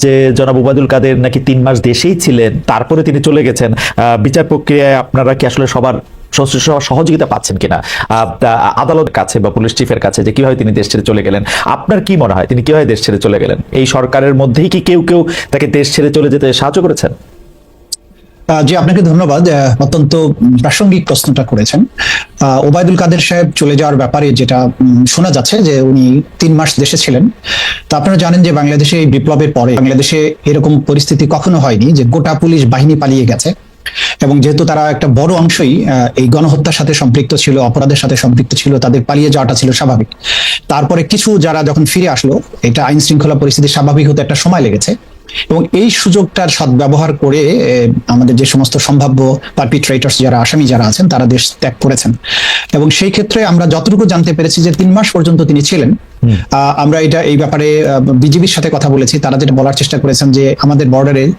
যে জনাব উবাদুল কাদের নাকি তিন মাস দেশেই ছিলেন, তারপরে তিনি চলে গেছেন বিচার প্রক্রিয়ায় আপনারা কি আসলে সবার সহ- সহ- সহযোগিতা পাচ্ছেন কিনা? আদালত আদালতের কাছে বা পুলিশ চিফের কাছে যে কীভাবে তিনি দেশ ছেড়ে চলে গেলেন, আপনার কি মনে হয় তিনি কীভাবে দেশ ছেড়ে চলে গেলেন? এই সরকারের মধ্যেই কি কেউ কেউ তাকে দেশ ছেড়ে চলে যেতে সাহায্য করেছেন? জি, আপনাকে ধন্যবাদ। অত্যন্ত প্রাসঙ্গিক প্রশ্নটা করেছেন। ওবায়দুল কাদের সাহেব চলে যাওয়ার ব্যাপারে যেটা শোনা যাচ্ছে যে উনি তিন মাস দেশে ছিলেন। তা আপনারা জানেন যে বাংলাদেশে এই বিপ্লবের পরে বাংলাদেশে এরকম পরিস্থিতি কখনো হয়নি যে গোটা পুলিশ বাহিনী পালিয়ে গেছে। এবং যেহেতু তারা একটা বড় অংশই এই গণহত্যার সাথে সম্পৃক্ত ছিল, অপরাধের সাথে সম্পৃক্ত ছিল, তাদের পালিয়ে যাওয়াটা ছিল স্বাভাবিক। তারপরে কিছু যারা যখন ফিরে আসলো, এটা আইন শৃঙ্খলা পরিস্থিতি স্বাভাবিক হতে একটা সময় লেগেছে। এবং এই সুযোগটার সদ্ব্যবহার করে আমাদের যে সমস্ত সম্ভাব্য পারপিট্রেটার্স যারা আসামি যারা আছেন তারা দেশ ত্যাগ করেছেন। এবং সেই ক্ষেত্রে আমরা যতটুকু জানতে পেরেছি যে তিন মাস পর্যন্ত তিনি ছিলেন আহ, আমরা এটা এই ব্যাপারে বিজিবির সাথে কথা বলেছি। তারা যেটা বলার চেষ্টা করেছেন যে আমাদের বর্ডারে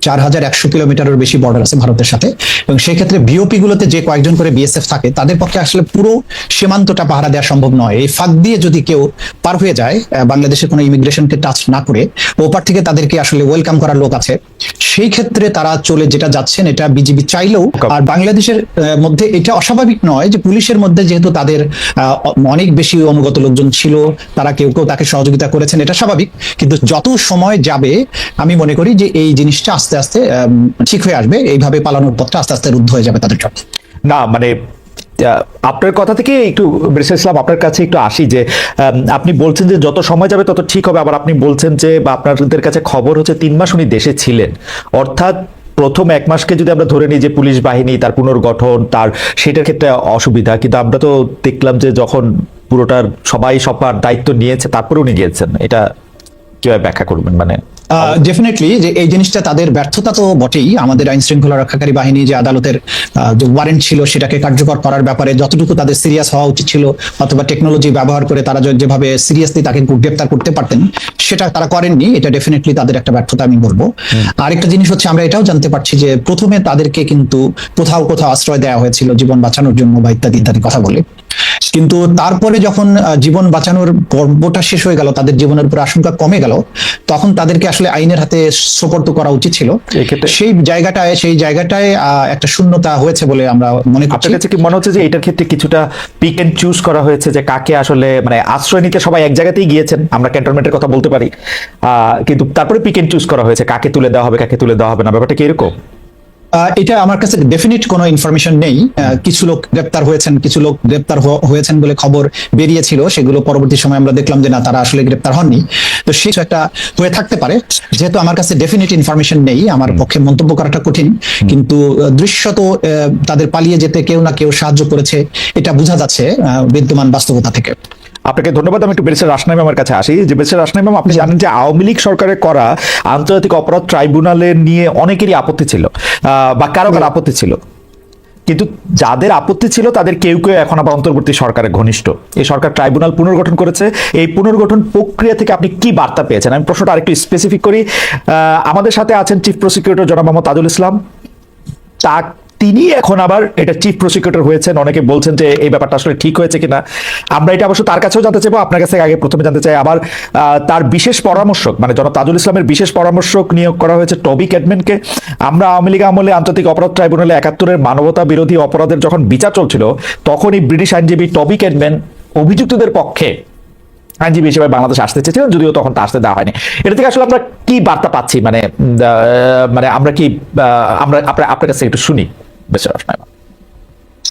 চার হাজার একশো কিলোমিটারের বেশি বর্ডার আছে ভারতের সাথে। এবং সেই ক্ষেত্রে বিওপি গুলোতে যে কয়েকজন করে বিএসএফ থাকে তাদের পক্ষে আসলে পুরো সীমান্তটা পাহারা দেওয়া সম্ভব নয়। এই ফাঁক দিয়ে যদি কেউ পার হয়ে যায় বাংলাদেশের কোনো ইমিগ্রেশনকে টাচ না করে ওপার থেকে তাদেরকে আসলে ওয়েলকাম করার লোক আছে। সেই ক্ষেত্রে তারা চলে যেটা যাচ্ছেন এটা বিজিবি চাইলেও আর বাংলাদেশের মধ্যে এটা অস্বাভাবিক নয় যে পুলিশের মধ্যে যেহেতু তাদের আহ, অনেক বেশি অনুগত লোকজন ছিল তারা কেউ কেউ তাকে সহযোগিতা করেছেন এটা স্বাভাবিক। কিন্তু যত সময় যাবে আমি মনে করি যে এই জিনিসটা আস্তে আস্তে আস্তে ঠিক হয়ে আসবে। এইভাবে পালানোর পথটা আস্তে আস্তে রুদ্ধ হয়ে যাবে তাদের জন্য। না মানে আপনার কথা থেকে একটু বিরসা ইসলাম, আপনার কাছে একটু আসি যে আপনি বলছেন যে যত সময় যাবে তত ঠিক হবে। আবার আপনি বলছেন যে, বা আপনাদের কাছে খবর হচ্ছে তিন মাস উনি দেশে ছিলেন। অর্থাৎ প্রথম এক মাসকে যদি আমরা ধরে নিই যে পুলিশ বাহিনী, তার পুনর্গঠন, তার সেটার ক্ষেত্রে অসুবিধা। কিন্তু আমরা তো দেখলাম যে যখন পুরোটার সবাই সবার দায়িত্ব নিয়েছে, তারপরে উনি গিয়েছেন। এটা কীভাবে ব্যাখ্যা করবেন? মানে ডেফিনেটলি যে এই জিনিসটা তাদের ব্যর্থতা তো বটেই। আমাদের আইন শৃঙ্খলা রক্ষাকারী বাহিনী যে আদালতের যে ওয়ারেন্ট ছিল সেটাকে কার্যকর করার ব্যাপারে যতটুকু তাদের সিরিয়াস হওয়া উচিত ছিল অথবা টেকনোলজি ব্যবহার করে তারা যেভাবে সিরিয়াসলি তাকে গ্রেপ্তার করতে পারতেন সেটা তারা করেননি। এটা ডেফিনেটলি তাদের একটা ব্যর্থতা আমি বলব। আরেকটা জিনিস হচ্ছে আমরা এটাও জানতে পারছি যে প্রথমে তাদেরকে কিন্তু কোথাও কোথাও আশ্রয় দেওয়া হয়েছিল জীবন বাঁচানোর জন্য বা ইত্যাদি ইত্যাদি কথা বলে। কিন্তু তারপরে যখন জীবন বাঁচানোর পর্বটা শেষ হয়ে গেল তাদের জীবনের উপর আশঙ্কা কমে গেল তখন তাদেরকে আসলে আইনের হাতে সোপর্দ করা উচিত ছিল। সেই জায়গাটায় সেই জায়গাটায় একটা শূন্যতা হয়েছে বলে আমরা মনে করছি। আপনার কাছে কি মনে হচ্ছে যে এটার ক্ষেত্রে কিছুটা পিক এন্ড চুজ করা হয়েছে যে কাকে আসলে মানে আশ্রয় নিতে সবাই এক জায়গাতেই গিয়েছেন? আমরা ক্যান্টনমেন্টের কথা বলতে পারি। আহ, কিন্তু তারপরে পিক এন্ড চুজ করা হয়েছে কাকে তুলে দেওয়া হবে কাকে তুলে দেওয়া হবে না? ব্যাপারটা কি এরকম? এটা আমার কাছে ডেফিনিট কোনো ইনফরমেশন নেই। কিছু লোক গ্রেপ্তার হয়েছেন, কিছু লোক গ্রেপ্তার হয়েছেন বলে খবর বেরিয়েছিল। সেগুলো পরবর্তী সময় আমরা দেখলাম যে না, তারা আসলে গ্রেপ্তার হননি। তো সেই একটা হয়ে থাকতে পারে। যেহেতু আমার কাছে ডেফিনিট ইনফরমেশন নেই, আমার পক্ষে মন্তব্য করাটা কঠিন। কিন্তু দৃশ্যত তাদের পালিয়ে যেতে কেউ না কেউ সাহায্য করেছে। এটা বোঝা যাচ্ছে বিদ্যমান বাস্তবতা থেকে। আপনাকে ধন্যবাদ, আমি একটু বেরেসের রাসনাই কাছে আসি। যে বেরেসের রাসনাই ম্যাম আপনি জানেন যে আওয়ামী লীগ সরকারের করা আন্তর্জাতিক অপরাধ ট্রাইব্যুনালের নিয়ে অনেকেরই আপত্তি ছিল বা কারও কারও আপত্তি ছিল। কিন্তু যাদের আপত্তি ছিল, তাদের কেউ কেউ এখন আবার অন্তর্বর্তী সরকারের ঘনিষ্ঠ। এই সরকার ট্রাইব্যুনাল পুনর্গঠন করেছে। এই পুনর্গঠন প্রক্রিয়া থেকে আপনি কি বার্তা পেয়েছেন? আমি প্রশ্নটা আরেকটু স্পেসিফিক করি। আমাদের সাথে আছেন চিফ প্রসিকিউটর জনাব মোহাম্মদ তাজুল ইসলাম। তা তিনি এখন আবার এটা চিফ প্রসিকিউটর হয়েছেন। অনেকে বলছেন যে এই ব্যাপারটা আসলে ঠিক হয়েছে কিনা। আমরা এটা অবশ্য তার কাছেও জানতে চাইব, আপনার কাছে আগে প্রথমে জানতে চাই। আবার তার বিশেষ পরামর্শক মানে জনাব তাজুল ইসলামের বিশেষ পরামর্শক নিয়োগ করা হয়েছে টবি ক্যাডম্যানকে আমরা আওয়ামী লীগ আমলে আন্তর্জাতিক অপরাধ ট্রাইব্যুনালে একাত্তরের মানবতা বিরোধী অপরাধের যখন বিচার চলছিল, তখনই ব্রিটিশ আইনজীবী টবি ক্যাডম্যান অভিযুক্তদের পক্ষে আইনজীবী হিসেবে বাংলাদেশ আসতে চেয়েছিলেন, যদিও তখন তা আসতে দেওয়া হয়নি। এটা থেকে আসলে আমরা কি বার্তা পাচ্ছি? মানে মানে আমরা কি আমরা, আপনার কাছে একটু শুনি। বেশ রসনায়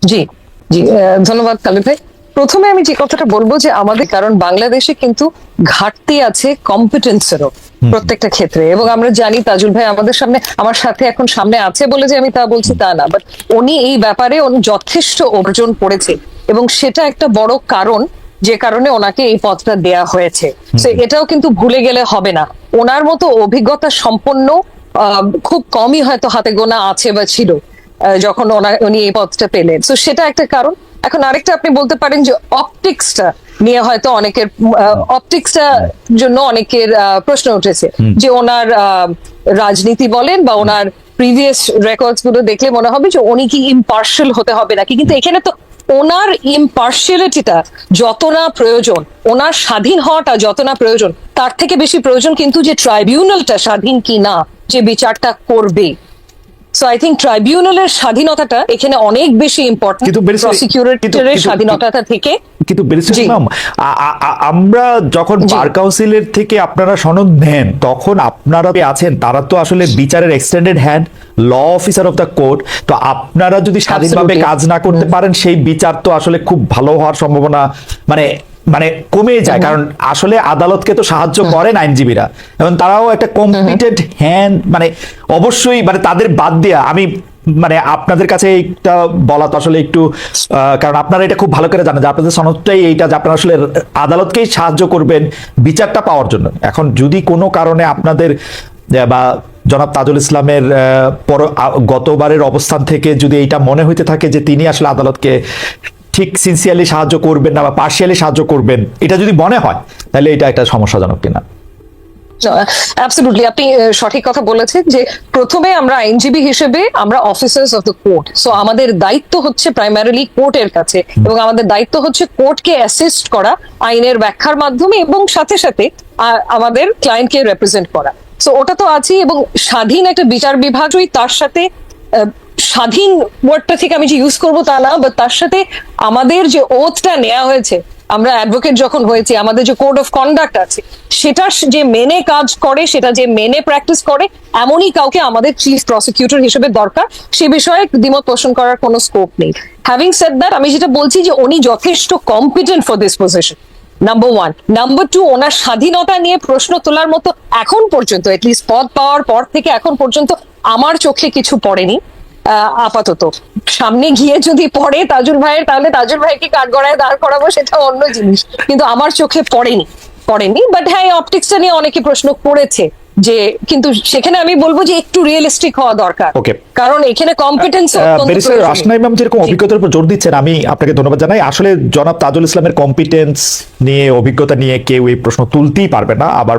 জি জি ধন্যবাদ কালী ভাই। প্রথমে আমি যে কথাটা বলব যে আমাদের কারণ বাংলাদেশে কিন্তু ঘাটতি আছে কম্পিটেন্সেরও প্রত্যেকটা ক্ষেত্রে। এবং আমরা জানি তাজুল ভাই আমাদের সামনে আমার সাথে এখন সামনে আছে বলে যে আমি তা বলছি তা না। বাট উনি এই ব্যাপারে উনি যথেষ্ট অর্জন করেছে। এবং সেটা একটা বড় কারণ যে কারণে ওনাকে এই পদটা দেয়া হয়েছে। এটাও কিন্তু ভুলে গেলে হবে না। ওনার মতো অভিজ্ঞতা সম্পন্ন আহ, খুব কমই হয়তো হাতে গোনা আছে বা ছিল। যখন উনি এই পদটা পেলেন। তো সেটা একটা কারণ। এখন আরেকটা আপনি বলতে পারেন যে অপটিক্সটা নিয়ে হয়তো অনেকের অপটিক্সটা জন্য অনেকের প্রশ্ন উঠেছে। যে ওনার রাজনীতি বলেন বা ওনার প্রিভিয়াস রেকর্ডসগুলো দেখলে মনে হবে যে উনি কি ইম্পার্শাল হতে হবে নাকি। কিন্তু এখানে তো ওনার ইম্পার্শিয়ালিটিটা যত না প্রয়োজন ওনার স্বাধীন হওয়াটা যত না প্রয়োজন তার থেকে বেশি প্রয়োজন কিন্তু যে ট্রাইব্যুনালটা স্বাধীন কি না যে বিচারটা করবে। সো আই থিঙ্ক ট্রাইব্যুনালের স্বাধীনতাটা এখানে অনেক বেশি ইম্পর্টেন্ট কিন্তু প্রসিকিউটরের কিন্তু- থেকে কিন্তু আমরা যখন বার কাউন্সিলের থেকে আপনারা সনদ নেন তখন আপনারা যে আছেন তারা তো আসলে বিচারের extended hand law officer of the court তো আপনারা যদি স্বাধীনভাবে কাজ না করতে পারেন সেই বিচার তো আসলে খুব ভালো হওয়ার সম্ভাবনা মানে মানে কমে যায় কারণ আসলে আদালতকে তো সাহায্য করেন আইনজীবীরা। এবং তারাও একটা কম্পিটেন্ট হ্যান্ড মানে অবশ্যই মানে তাদের বাদ দেয়া আমি মানে আপনাদের কাছে এইটা বলা তো আসলে একটু কারণ আপনারা এটা খুব ভালো করে জানেন যে আপনাদের সনদটাই এইটা যে আপনারা আসলে আদালতকেই সাহায্য করবেন বিচারটা পাওয়ার জন্য। এখন যদি কোনো কারণে আপনাদের বা জনাব তাজুল ইসলামের পর গতবারের অবস্থান থেকে যদি এইটা মনে হইতে থাকে যে তিনি আসলে আদালতকে ঠিক সিনসিয়ারলি সাহায্য করবেন না বা পার্শিয়ালি সাহায্য করবেন এটা যদি মনে হয় তাহলে এটা একটা সমস্যাজনক কিনা। অ্যাবসলিউটলি আপনি সঠিক কথা বলেছেন যে প্রথমে আমরা আইনজীবী হিসেবে আমরা officers of the court so আমাদের দায়িত্ব হচ্ছে প্রাইমারিলি কোর্টের কাছে এবং আমাদের দায়িত্ব হচ্ছে কোর্টকে অ্যাসিস্ট করা আইনের ব্যাখ্যার মাধ্যমে এবং সাথে সাথে আমাদের ক্লায়েন্টকে রেপ্রেজেন্ট করা। সো ওটা তো আছেই এবং স্বাধীন একটা বিচার বিভাগই তার সাথে স্বাধীন ওয়ার্ডটা থেকে আমি যে ইউজ করব তা না বাট তার সাথে আমাদের যে ওথটা নেওয়া হয়েছে, আমরা অ্যাডভোকেট যখন হয়েছি, আমাদের যে কোড অফ কন্ডাক্ট আছে, সেটা যে মেনে কাজ করে, সেটা যে মেনে প্র্যাকটিস করে, এমনই কাউকে আমাদের চিফ প্রসিকিউটর হিসেবে দরকার, সে বিষয়ে দ্বিমত পোষণ করার কোনো স্কোপ নেই। হ্যাভিং সেড দ্যাট আমি যেটা বলছি যে উনি যথেষ্ট competent for this position number one number two ওনার স্বাধীনতা নিয়ে প্রশ্ন তোলার মতো এখন পর্যন্ত এটলিস্ট পদ পাওয়ার পর থেকে এখন পর্যন্ত, আমার চোখে কিছু পড়েনি। আপাতত। সামনে গিয়ে যদি পড়ে তাজুল ভাইয়ের তাহলে তাজুল ভাইকে কাঠগড়ায় দাঁড় করাবো সেটা অন্য জিনিস। কিন্তু আমার চোখে পড়েনি পড়েনি। বাট হ্যাঁ অপটিক্সটা নিয়ে অনেকে প্রশ্ন করেছে যে কিন্তু সেখানে আমি বলব যে একটু রিয়েলিস্টিক হওয়া দরকার. কারণ এখানে কম্পিটেন্স ব্যারিস্টার রাসনা ইমাম যেরকম অভিজ্ঞতার উপর জোর দিচ্ছেন আমি আপনাকে ধন্যবাদ জানাই। আসলে জনাব তাজুল ইসলামের কম্পিটেন্স নিয়ে অভিজ্ঞতা নিয়ে কেউ এই প্রশ্ন তুলতেই পারবে না। আবার